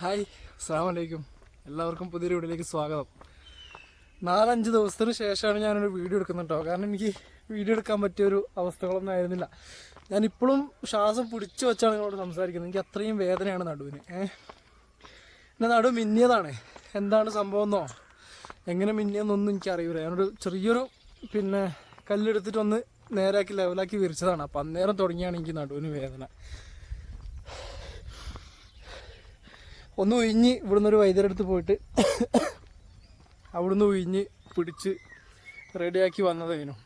Hi അസ്സാം വലൈക്കും എല്ലാവർക്കും പുതിയൊരു വീഡിയോയിലേക്ക് സ്വാഗതം. നാലഞ്ച് ദിവസത്തിന് ശേഷമാണ് ഞാനൊരു വീഡിയോ എടുക്കുന്നത് കാരണം എനിക്ക് വീഡിയോ എടുക്കാൻ പറ്റിയ ഒരു അവസ്ഥകളൊന്നും ആയിരുന്നില്ല. ഞാനിപ്പോഴും ശ്വാസം പിടിച്ചു വെച്ചാണ് നിങ്ങളോട് സംസാരിക്കുന്നത്. എനിക്ക് അത്രയും വേദനയാണ് നടുവിന്. ഏഹ് നടു മിന്നിയതാണ്. എന്താണ് സംഭവം എന്നോ എങ്ങനെ മിന്നിയെന്നൊന്നും എനിക്കറിയില്ല ഞാനൊരു ചെറിയൊരു പിന്നെ കല്ലെടുത്തിട്ടൊന്ന് നേരാക്കി ലെവലാക്കി വിരിച്ചതാണ്. അപ്പം അന്നേരം തുടങ്ങിയാണ് എനിക്ക് നടുവിന് വേദന. ഒന്ന് ഉഴിഞ്ഞ് ഇവിടുന്ന് ഒരു വൈദ്യരെടുത്ത് പോയിട്ട് അവിടുന്ന് ഉഴിഞ്ഞ് പിടിച്ച് റെഡിയാക്കി വന്നതായിരുന്നു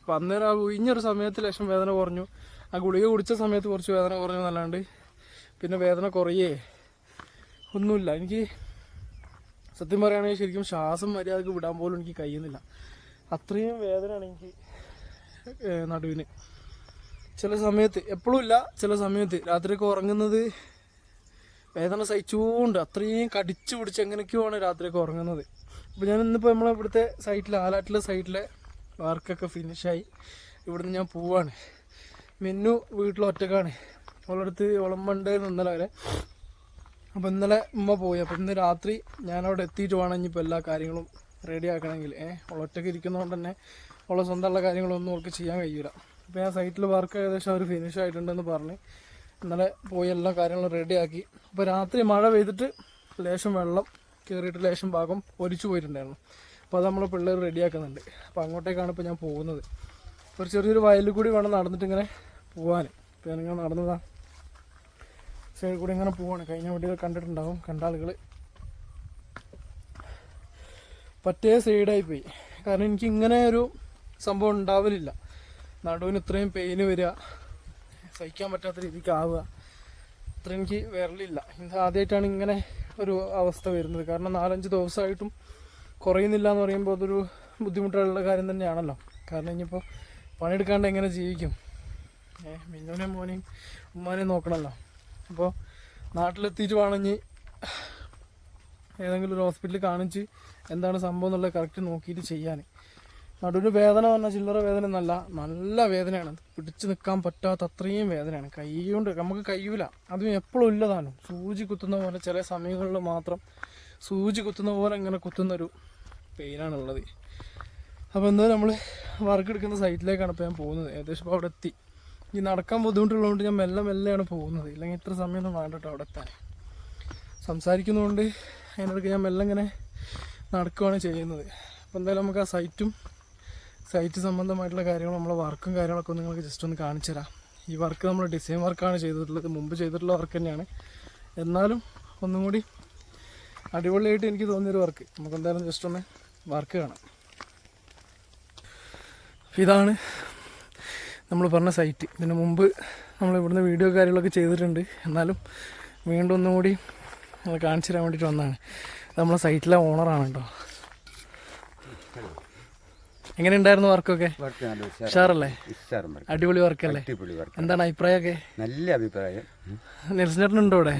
അപ്പം അന്നേരം ആ ഉഴിഞ്ഞൊരു സമയത്ത് ലക്ഷം വേദന കുറഞ്ഞു. ആ ഗുളിക കുടിച്ച സമയത്ത് കുറച്ച് വേദന കുറഞ്ഞു എന്നല്ലാണ്ട് പിന്നെ വേദന കുറയേ ഒന്നുമില്ല. എനിക്ക് സത്യം പറയുകയാണെങ്കിൽ ശരിക്കും ശ്വാസം മര്യാദയ്ക്ക് വിടാൻ പോലും എനിക്ക് കഴിയുന്നില്ല. അത്രയും വേദനയാണ് എനിക്ക് നടുവിന്. ചില സമയത്ത് എപ്പോഴും ഇല്ല ചില സമയത്ത്. രാത്രിയൊക്കെ ഉറങ്ങുന്നത് വേദന സഹിച്ചുകൊണ്ട് അത്രയും കടിച്ചു പിടിച്ച് എങ്ങനെയൊക്കെയാണ് രാത്രിയൊക്കെ ഉറങ്ങുന്നത്. അപ്പോൾ ഞാൻ ഇന്നിപ്പോൾ നമ്മളെ ഇവിടുത്തെ സൈറ്റിൽ ആലാട്ടിലെ സൈറ്റിലെ വർക്കൊക്കെ ഫിനിഷായി ഇവിടുന്ന് ഞാൻ പോവാണ്. മെന്നു വീട്ടിൽ ഒറ്റക്കാണ്. അവളടുത്ത് വിളമ്പണ്ട് ഇന്നലെ വരെ. അപ്പോൾ ഇന്നലെ ഉമ്മ പോയി. അപ്പോൾ ഇന്ന് രാത്രി ഞാനവിടെ എത്തിയിട്ട് വേണം ഇനിയിപ്പോൾ എല്ലാ കാര്യങ്ങളും റെഡി ആക്കണമെങ്കിൽ. ഏഹ് ഒളൊറ്റക്ക് ഇരിക്കുന്നതുകൊണ്ട് തന്നെ അവളെ സ്വന്തമുള്ള കാര്യങ്ങളൊന്നും അവൾക്ക് ചെയ്യാൻ കഴിയില്ല അപ്പോൾ ഞാൻ സൈറ്റിൽ വർക്ക് ഏകദേശം അവർ ഫിനിഷ് ആയിട്ടുണ്ടെന്ന് പറഞ്ഞ്. ഇന്നലെ പോയി എല്ലാ കാര്യങ്ങളും റെഡിയാക്കി അപ്പോൾ രാത്രി മഴ പെയ്തിട്ട് ലേശം വെള്ളം കയറിയിട്ട് ലേശം ഭാഗം ഒലിച്ചു പോയിട്ടുണ്ടായിരുന്നു. അപ്പോൾ അത് നമ്മളെ പിള്ളേർ റെഡിയാക്കുന്നുണ്ട് അപ്പോൾ അങ്ങോട്ടേക്കാണ് ഇപ്പോൾ ഞാൻ പോകുന്നത്. ഒരു ചെറിയൊരു വയലിൽ കൂടി വേണം നടന്നിട്ട് ഇങ്ങനെ പോകാൻ ഇപ്പോൾ ഞാനിങ്ങനെ നടന്നതാ. സൈഡിൽ കൂടി ഇങ്ങനെ പോവാണ്. കഴിഞ്ഞ വണ്ടികൾ കണ്ടിട്ടുണ്ടാവും. കണ്ട ആളുകൾ പറ്റേ സൈഡായി പോയി. കാരണം എനിക്ക് ഇങ്ങനെ ഒരു സംഭവം ഉണ്ടാവലില്ല. നടുവിന് ഇത്രയും പെയിന് വരിക. സഹിക്കാൻ പറ്റാത്ത രീതിക്ക് ആവുക. അത്ര എനിക്ക് വരലില്ല. ഇത് ആദ്യമായിട്ടാണ് ഇങ്ങനെ ഒരു അവസ്ഥ വരുന്നത്. കാരണം നാലഞ്ച് ദിവസമായിട്ടും കുറയുന്നില്ല എന്ന് പറയുമ്പോൾ അതൊരു ബുദ്ധിമുട്ടുള്ള കാര്യം തന്നെയാണല്ലോ. കാരണം ഇനിയിപ്പോൾ പണിയെടുക്കാണ്ട് എങ്ങനെ ജീവിക്കും? ഏ മിന്നുവിനെയും മോനെയും ഉമ്മാനെയും നോക്കണമല്ലോ അപ്പോൾ നാട്ടിലെത്തിയിട്ട് വേണമെങ്കിൽ ഏതെങ്കിലും ഒരു ഹോസ്പിറ്റലിൽ കാണിച്ച് എന്താണ് സംഭവം എന്നുള്ളത് കറക്റ്റ് നോക്കിയിട്ട് ചെയ്യാൻ. നടുവിന് വേദന പറഞ്ഞാൽ ചില്ലറ വേദന എന്നല്ല. നല്ല വേദനയാണ്. പിടിച്ചു നിൽക്കാൻ പറ്റാത്ത അത്രയും വേദനയാണ്. കൈ കൊണ്ട് നമുക്ക് കഴിയൂല അതും എപ്പോഴും ഇല്ലതാണ് സൂചി കുത്തുന്ന പോലെ ചില സമയങ്ങളിൽ മാത്രം സൂചി കുത്തുന്ന പോലെ ഇങ്ങനെ കുത്തുന്നൊരു പെയിനാണ് ഉള്ളത് അപ്പോൾ എന്താ നമ്മൾ വർക്ക് എടുക്കുന്ന സൈറ്റിലേക്കാണ് ഇപ്പോൾ ഞാൻ പോകുന്നത്. ഏകദേശം അവിടെ എത്തി. ഈ നടക്കാൻ ബുദ്ധിമുട്ടുള്ളതുകൊണ്ട് ഞാൻ മെല്ലെ മെല്ലെയാണ് പോകുന്നത്. ഇല്ലെങ്കിൽ ഇത്ര സമയമൊന്നും വേണ്ട അവിടെ എത്താൻ. സംസാരിക്കുന്നതുകൊണ്ട് അതിനിടയ്ക്ക് ഞാൻ മെല്ലെ ഇങ്ങനെ നടക്കുകയാണ് ചെയ്യുന്നത്. അപ്പോൾ എന്തായാലും നമുക്ക് ആ സൈറ്റും സൈറ്റ് സംബന്ധമായിട്ടുള്ള കാര്യങ്ങൾ നമ്മളെ വർക്കും കാര്യങ്ങളൊക്കെ നിങ്ങൾക്ക് ജസ്റ്റ് ഒന്ന് കാണിച്ചു തരാം. ഈ വർക്ക് നമ്മൾ ഡിസൈൻ വർക്കാണ് ചെയ്തിട്ടുള്ളത്. മുമ്പ് ചെയ്തിട്ടുള്ള വർക്ക് തന്നെയാണ്. എന്നാലും ഒന്നും കൂടി അടിപൊളിയായിട്ട് എനിക്ക് തോന്നിയൊരു വർക്ക് നമുക്ക് എന്തായാലും ജസ്റ്റ് ഒന്ന് വർക്ക് കാണാം. ഇതാണ് നമ്മൾ പറഞ്ഞ സൈറ്റ് ഇതിന് മുമ്പ് നമ്മൾ ഇവിടുന്ന് വീഡിയോ കാര്യങ്ങളൊക്കെ ചെയ്തിട്ടുണ്ട്. എന്നാലും വീണ്ടും ഒന്നും കൂടി കാണിച്ചു തരാൻ വേണ്ടിയിട്ട് വന്നതാണ്. നമ്മളെ സൈറ്റിലെ ഓണറാണ് കേട്ടോ എങ്ങനെ ഉണ്ടായിരുന്നു വർക്കൊക്കെ ഉഷാറല്ലേ? അടിപൊളി വർക്കല്ലേ? എന്താണ് അഭിപ്രായമൊക്കെ? നല്ല അഭിപ്രായം. നെൽസിനുണ്ടോ ഇവിടെ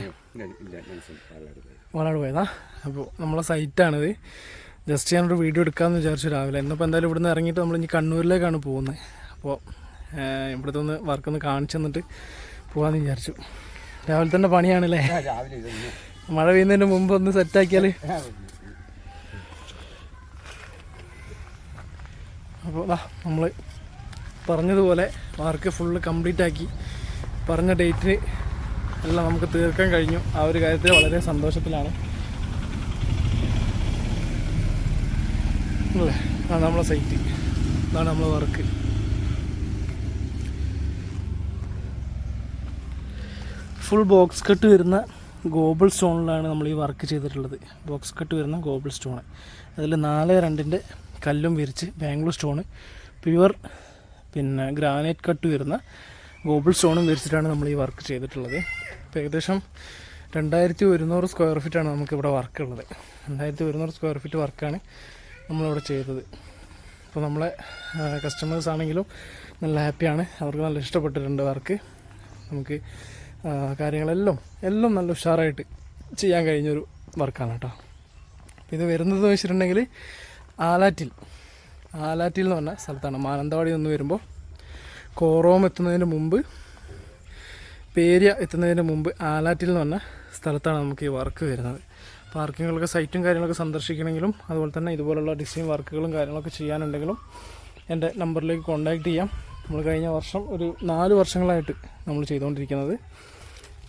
പോയി. പോയതാ. അപ്പോൾ നമ്മളെ സൈറ്റാണിത്. ജസ്റ്റ് ഞാനൊരു വീഡിയോ എടുക്കാമെന്ന് വിചാരിച്ചു രാവിലെ. ഇന്നിപ്പോൾ എന്തായാലും ഇവിടുന്ന് ഇറങ്ങിയിട്ട് നമ്മൾ ഇനി കണ്ണൂരിലേക്കാണ് പോകുന്നത്. അപ്പോൾ ഇവിടുത്തെ ഒന്ന് വർക്കൊന്ന് കാണിച്ചു തന്നിട്ട് പോകാമെന്ന് വിചാരിച്ചു. രാവിലെ തന്നെ പണിയാണല്ലേ? മഴ പെയ്യുന്നതിന് മുമ്പ് ഒന്ന് സെറ്റാക്കിയാൽ അപ്പോൾ നമ്മൾ പറഞ്ഞതുപോലെ വർക്ക് ഫുള്ള് കംപ്ലീറ്റ് ആക്കി. പറഞ്ഞ ഡേറ്റിന് എല്ലാം നമുക്ക് തീർക്കാൻ കഴിഞ്ഞു. ആ ഒരു കാര്യത്തിൽ വളരെ സന്തോഷത്തിലാണ്. അല്ലേ? അതാണ് നമ്മളെ സൈറ്റ് അതാണ് നമ്മളെ വർക്ക് ഫുൾ ബോക്സ് കട്ട് വരുന്ന ഗോബിൾ സ്റ്റോണിലാണ് നമ്മൾ ഈ വർക്ക് ചെയ്തിട്ടുള്ളത്. ബോക്സ് കട്ട് വരുന്ന ഗോബിൾ സ്റ്റോൺ അതിൽ നാല് രണ്ടിന്റെ കല്ലും വിരിച്ച് ബാംഗ്ലൂർ സ്റ്റോണ്. പ്യുവർ പിന്നെ ഗ്രാനൈറ്റ് കട്ട് വരുന്ന ഗോബിൾ സ്റ്റോണും വിരിച്ചിട്ടാണ് നമ്മൾ ഈ വർക്ക് ചെയ്തിട്ടുള്ളത്. ഇപ്പോൾ ഏകദേശം രണ്ടായിരത്തി ഒരുന്നൂറ് സ്ക്വയർ ഫീറ്റാണ് നമുക്കിവിടെ വർക്ക് ഉള്ളത്. രണ്ടായിരത്തി ഒരുന്നൂറ് സ്ക്വയർ ഫീറ്റ് വർക്കാണ് നമ്മളിവിടെ ചെയ്തത്. അപ്പോൾ നമ്മളെ കസ്റ്റമേഴ്സ് ആണെങ്കിലും നല്ല ഹാപ്പിയാണ് അവർക്ക് നല്ല ഇഷ്ടപ്പെട്ടിട്ടുണ്ട് വർക്ക് നമുക്ക് കാര്യങ്ങളെല്ലാം എല്ലാം നല്ല ഉഷാറായിട്ട് ചെയ്യാൻ കഴിഞ്ഞൊരു വർക്കാണ് കേട്ടോ. അപ്പോൾ ഇത് വരുന്നത് വെച്ചിട്ടുണ്ടെങ്കിൽ ആലാറ്റിൽ. ആലാറ്റിൽ എന്ന് പറഞ്ഞ സ്ഥലത്താണ്. മാനന്തവാടി നിന്ന് വരുമ്പോൾ കോറോം എത്തുന്നതിന് മുമ്പ് പേരിയ എത്തുന്നതിന് മുമ്പ് ആലാറ്റിൽ എന്ന് പറഞ്ഞ സ്ഥലത്താണ് നമുക്ക് ഈ വർക്ക് വരുന്നത്. പാർക്കിങ്ങുകളൊക്കെ സൈറ്റും കാര്യങ്ങളൊക്കെ സന്ദർശിക്കണമെങ്കിലും അതുപോലെ തന്നെ ഇതുപോലുള്ള ഡിസൈൻ വർക്കുകളും കാര്യങ്ങളൊക്കെ ചെയ്യാനുണ്ടെങ്കിലും എന്റെ നമ്പറിലേക്ക് കോൺടാക്റ്റ് ചെയ്യാം. നമ്മൾ കഴിഞ്ഞ വർഷം ഒരു നാല് വർഷങ്ങളായിട്ട് നമ്മൾ ചെയ്തുകൊണ്ടിരിക്കുന്നത്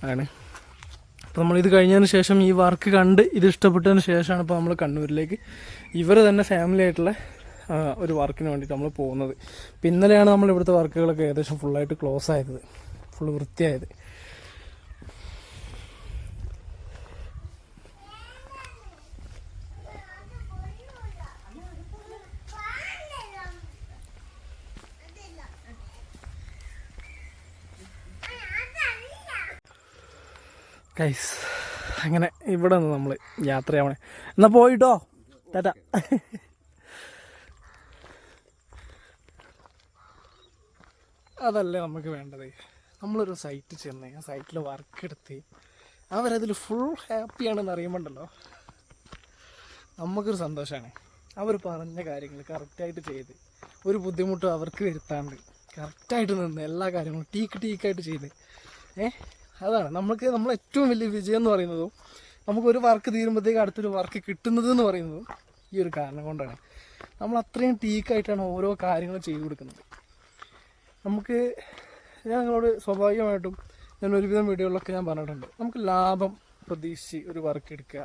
ആണ്. അപ്പോൾ നമ്മളിത് കഴിഞ്ഞതിന് ശേഷം ഈ വർക്ക് കണ്ട് ഇത് ഇഷ്ടപ്പെട്ടതിന് ശേഷമാണ് ഇപ്പോൾ നമ്മൾ കണ്ണൂരിലേക്ക് ഇവർ തന്നെ ഫാമിലി ആയിട്ടുള്ള ഒരു വർക്കിന് വേണ്ടിയിട്ട് നമ്മൾ പോകുന്നത്. ഇപ്പം ഇന്നലെയാണ് നമ്മൾ ഇവിടുത്തെ വർക്കുകളൊക്കെ ഏകദേശം ഫുള്ളായിട്ട് ക്ലോസ് ആയത്. ഫുൾ വൃത്തിയായത്. കൈസ് അങ്ങനെ ഇവിടെ നിന്ന് നമ്മൾ യാത്രയാവണേ. എന്നാൽ പോയിട്ടോ? ടാറ്റ അതല്ലേ നമുക്ക് വേണ്ടത്? നമ്മളൊരു സൈറ്റ് ചെന്ന് ആ സൈറ്റിൽ വർക്ക് എടുത്ത് അവരതിൽ ഫുൾ ഹാപ്പിയാണെന്ന് അറിയുമ്പോണ്ടല്ലോ? നമുക്കൊരു സന്തോഷമാണ് അവർ പറഞ്ഞ കാര്യങ്ങൾ കറക്റ്റായിട്ട് ചെയ്ത് ഒരു ബുദ്ധിമുട്ടും അവർക്ക് വരുത്താണ്ട് കറക്റ്റായിട്ട് നിന്ന് എല്ലാ കാര്യങ്ങളും ടീക്ക് ടീക്കായിട്ട് ചെയ്ത് ഏഹ് അതാണ്. നമുക്ക് നമ്മൾ ഏറ്റവും വലിയ വിജയം എന്ന് പറയുന്നതും നമുക്ക് ഒരു വർക്ക് തീരുമ്പോഴത്തേക്ക് അടുത്തൊരു വർക്ക് കിട്ടുന്നത് എന്ന് പറയുന്നത് ഈ ഒരു കാരണം കൊണ്ടാണ്. നമ്മൾ അത്രയും ടീക്കായിട്ടാണ് ഓരോ കാര്യങ്ങളും ചെയ്തു കൊടുക്കുന്നത്. നമുക്ക് ഞാൻ നിങ്ങളോട് സ്വാഭാവികമായിട്ടും ഞാൻ ഒരുവിധം വീഡിയോകളിലൊക്കെ ഞാൻ പറഞ്ഞിട്ടുണ്ട്. നമുക്ക് ലാഭം പ്രതീക്ഷിച്ച് ഒരു വർക്ക് എടുക്കുക.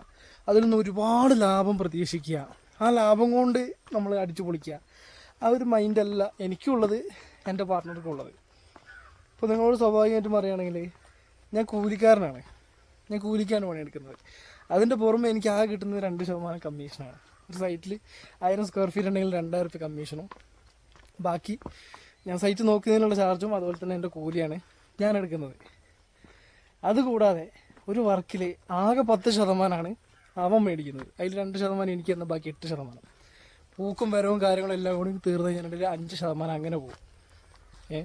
അതിൽ നിന്ന് ഒരുപാട് ലാഭം പ്രതീക്ഷിക്കുക. ആ ലാഭം കൊണ്ട് നമ്മൾ അടിച്ചു പൊളിക്കുക. ആ ഒരു മൈൻഡല്ല എനിക്കുള്ളത് എന്റെ പാർട്ട്ണർക്കും ഉള്ളത് നിങ്ങളോട് സ്വാഭാവികമായിട്ടും പറയുകയാണെങ്കിൽ ഞാൻ കൂലിക്കാരനാണ്. ഞാൻ കൂലിക്കാണ് പണിയെടുക്കുന്നത്. അതിന്റെ പുറമെ എനിക്ക് ആകെ കിട്ടുന്നത് രണ്ട് ശതമാനം കമ്മീഷനാണ് ഒരു സൈറ്റിൽ ആയിരം സ്ക്വയർ ഫീറ്റ് ഉണ്ടെങ്കിൽ രണ്ടായിരം റുപ്യ കമ്മീഷനും ബാക്കി ഞാൻ സൈറ്റ് നോക്കുന്നതിനുള്ള ചാർജും അതുപോലെ തന്നെ എന്റെ കൂലിയാണ് ഞാൻ എടുക്കുന്നത്. അതുകൂടാതെ ഒരു വർക്കിൽ ആകെ പത്ത് ശതമാനമാണ് അവൻ മേടിക്കുന്നത്. അതിൽ രണ്ട് ശതമാനം എനിക്ക് തന്നെ ബാക്കി എട്ട് ശതമാനം. പൂക്കും വരവും കാര്യങ്ങളും എല്ലാം കൂടി തീർന്നു കഴിഞ്ഞിട്ടുണ്ടെങ്കിൽ അഞ്ച് ശതമാനം അങ്ങനെ പോകും. ഏ?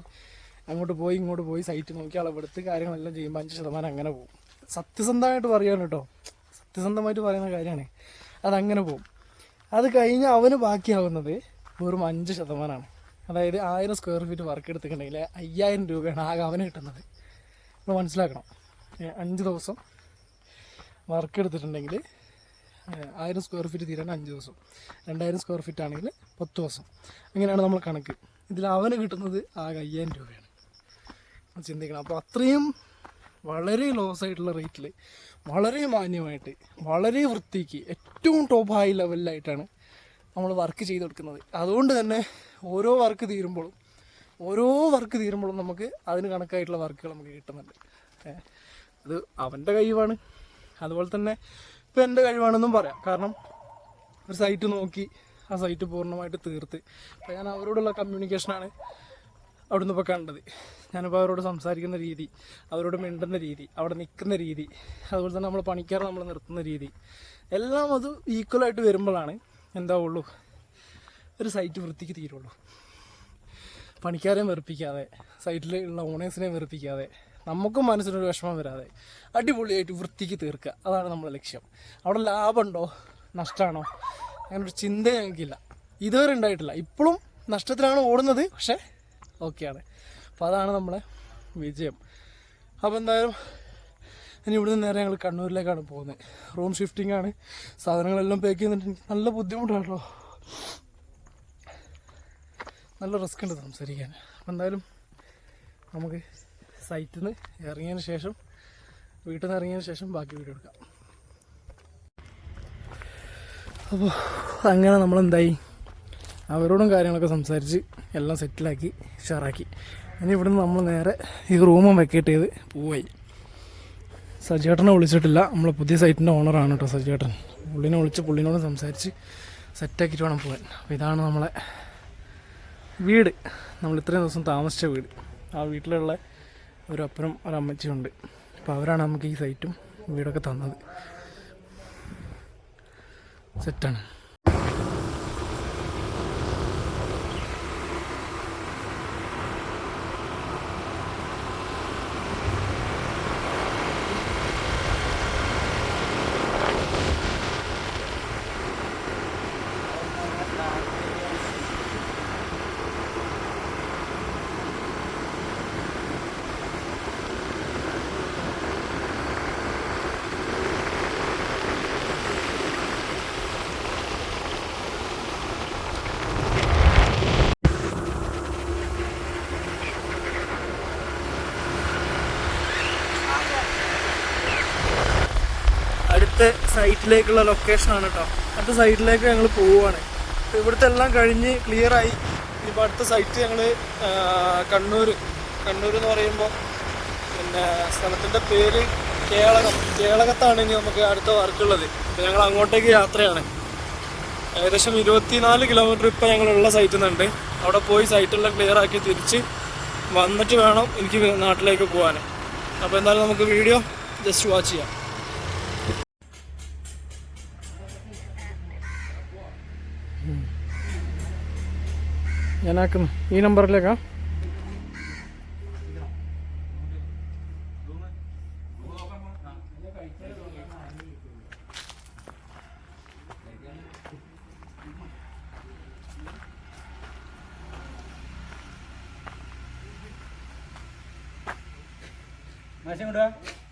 അങ്ങോട്ട് പോയി ഇങ്ങോട്ട് പോയി സൈറ്റ് നോക്കി അളവെടുത്ത് കാര്യങ്ങളെല്ലാം ചെയ്യുമ്പോൾ അഞ്ച് ശതമാനം അങ്ങനെ പോകും. സത്യസന്ധമായിട്ട് പറയാണ് കേട്ടോ. സത്യസന്ധമായിട്ട് പറയുന്ന കാര്യമാണ്. അതങ്ങനെ പോകും അത് കഴിഞ്ഞ് അവന് ബാക്കിയാവുന്നത് വെറും അഞ്ച് ശതമാനമാണ്. അതായത് ആയിരം സ്ക്വയർ ഫീറ്റ് വർക്ക് എടുത്തിട്ടുണ്ടെങ്കിൽ അയ്യായിരം രൂപയാണ് ആകെ അവന് കിട്ടുന്നത്. നമ്മൾ മനസ്സിലാക്കണം. അഞ്ച് ദിവസം വർക്ക് എടുത്തിട്ടുണ്ടെങ്കിൽ ആയിരം സ്ക്വയർ ഫീറ്റ് തീരാൻ അഞ്ച് ദിവസം. രണ്ടായിരം സ്ക്വയർ ഫീറ്റ് ആണെങ്കിൽ പത്ത് ദിവസം. അങ്ങനെയാണ് നമ്മൾ കണക്ക്. ഇതിൽ അവന് കിട്ടുന്നത് ആകെ അയ്യായിരം രൂപയാണ്. ചിന്തിക്കണം. അപ്പോൾ അത്രയും വളരെ ലോസ് ആയിട്ടുള്ള റേറ്റിൽ വളരെ മാന്യമായിട്ട് വളരെ വൃത്തിക്ക് ഏറ്റവും ടോപ്പ് ഹൈ ലെവലിലായിട്ടാണ് നമ്മൾ വർക്ക് ചെയ്ത് കൊടുക്കുന്നത്. അതുകൊണ്ട് തന്നെ ഓരോ വർക്ക് തീരുമ്പോഴും ഓരോ വർക്ക് തീരുമ്പോഴും നമുക്ക് അതിന് കണക്കായിട്ടുള്ള വർക്കുകൾ നമുക്ക് കിട്ടുന്നുണ്ട്. അത് അവന്റെ കഴിവാണ്. അതുപോലെ തന്നെ ഇപ്പം എന്റെ കഴിവാണെന്നും പറയാം. കാരണം ഒരു സൈറ്റ് നോക്കി ആ സൈറ്റ് പൂർണമായിട്ട് തീർത്ത്. അപ്പം ഞാൻ അവരോടുള്ള കമ്മ്യൂണിക്കേഷനാണ് അവിടുന്ന് ഇപ്പോൾ കണ്ടത്. ഞാനിപ്പോൾ അവരോട് സംസാരിക്കുന്ന രീതി അവരോട് മിണ്ടുന്ന രീതി അവിടെ നിൽക്കുന്ന രീതി അതുപോലെ തന്നെ നമ്മൾ പണിക്കാർ നമ്മൾ നിർത്തുന്ന രീതി എല്ലാം അത് ഈക്വലായിട്ട് വരുമ്പോഴാണ് എന്താ ഉള്ളൂ ഒരു സൈറ്റ് വൃത്തിക്ക് തീരുള്ളൂ. പണിക്കാരെ വെറുപ്പിക്കാതെ സൈറ്റിൽ ഉള്ള ഓണേഴ്സിനെ വെറുപ്പിക്കാതെ നമുക്കും മനസ്സിനൊരു വിഷമം വരാതെ അടിപൊളിയായിട്ട് വൃത്തിക്ക് തീർക്കുക. അതാണ് നമ്മുടെ ലക്ഷ്യം. അവിടെ ലാഭമുണ്ടോ? നഷ്ടമാണോ അങ്ങനെ ഒരു ചിന്ത ഞങ്ങൾക്കില്ല. ഇതുവരെ ഉണ്ടായിട്ടില്ല. ഇപ്പോഴും നഷ്ടത്തിലാണ് ഓടുന്നത് പക്ഷേ ഓക്കെയാണ് അപ്പോൾ അതാണ് നമ്മളെ വിജയം. അപ്പോൾ എന്തായാലും ഇനി ഇവിടുന്ന് നേരെ ഞങ്ങൾ കണ്ണൂരിലേക്കാണ് പോകുന്നത്. റൂം ഷിഫ്റ്റിംഗ് ആണ്. സാധനങ്ങളെല്ലാം പാക്ക് ചെയ്യുന്നുണ്ട് എനിക്ക് നല്ല ബുദ്ധിമുട്ടാണ് നല്ല റിസ്ക് ഉണ്ട് സംസാരിക്കാൻ. അപ്പം എന്തായാലും നമുക്ക് സൈറ്റിൽ നിന്ന് ഇറങ്ങിയതിന് ശേഷം വീട്ടിൽ നിന്ന് ഇറങ്ങിയതിന് ശേഷം ബാക്കി വീഡിയോ എടുക്കാം. അപ്പോൾ അങ്ങനെ നമ്മളെന്തായി? അവരോടും കാര്യങ്ങളൊക്കെ സംസാരിച്ച് എല്ലാം സെറ്റിലാക്കി ഷെയറാക്കി ഇനി ഇവിടുന്ന് നമ്മൾ നേരെ ഈ റൂമും വെക്കേറ്റ് ചെയ്ത് പോവായി. സജേട്ടനെ വിളിച്ചിട്ടില്ല. നമ്മളെ പുതിയ സൈറ്റിന്റെ ഓണറാണ് കേട്ടോ സജേട്ടൻ. പുള്ളിനെ വിളിച്ച് പുള്ളിനോട് സംസാരിച്ച് സെറ്റാക്കിയിട്ട് വേണം പോകാൻ അപ്പോൾ ഇതാണ് നമ്മളെ വീട്. നമ്മൾ ഇത്രയും ദിവസം താമസിച്ച വീട്. ആ വീട്ടിലുള്ള ഒരു അപ്പനും ഉണ്ട്. അപ്പോൾ അവരാണ് നമുക്ക് ഈ സൈറ്റും വീടൊക്കെ തന്നത്. സെറ്റാണ് സൈറ്റിലേക്കുള്ള ലൊക്കേഷനാണ് കേട്ടോ അടുത്ത സൈറ്റിലേക്ക് ഞങ്ങൾ പോവുകയാണ് അപ്പോൾ ഇവിടുത്തെ എല്ലാം കഴിഞ്ഞ് ക്ലിയറായി ഇപ്പോൾ അടുത്ത സൈറ്റ് ഞങ്ങൾ കണ്ണൂർ കണ്ണൂർ എന്ന് പറയുമ്പോൾ പിന്നെ സ്ഥലത്തിന്റെ പേര് കേളകം. കേളകത്താണ് ഇനി നമുക്ക് അടുത്ത വർക്കുള്ളത്. അപ്പോൾ ഞങ്ങൾ അങ്ങോട്ടേക്ക് യാത്രയാണ്. ഏകദേശം ഇരുപത്തിനാല് കിലോമീറ്റർ ഇപ്പോൾ ഞങ്ങളുള്ള സൈറ്റിൽ നിന്നുണ്ട് അവിടെ പോയി സൈറ്റെല്ലാം ക്ലിയർ ആക്കി തിരിച്ച് വന്നിട്ട് വേണം എനിക്ക് നാട്ടിലേക്ക് പോകാൻ അപ്പോൾ എന്തായാലും നമുക്ക് വീഡിയോ ജസ്റ്റ് വാച്ച് ചെയ്യാം. ഞാനാക്കുന്നു. ഈ നമ്പറിലേക്കാ. മാസം മഹേഷ്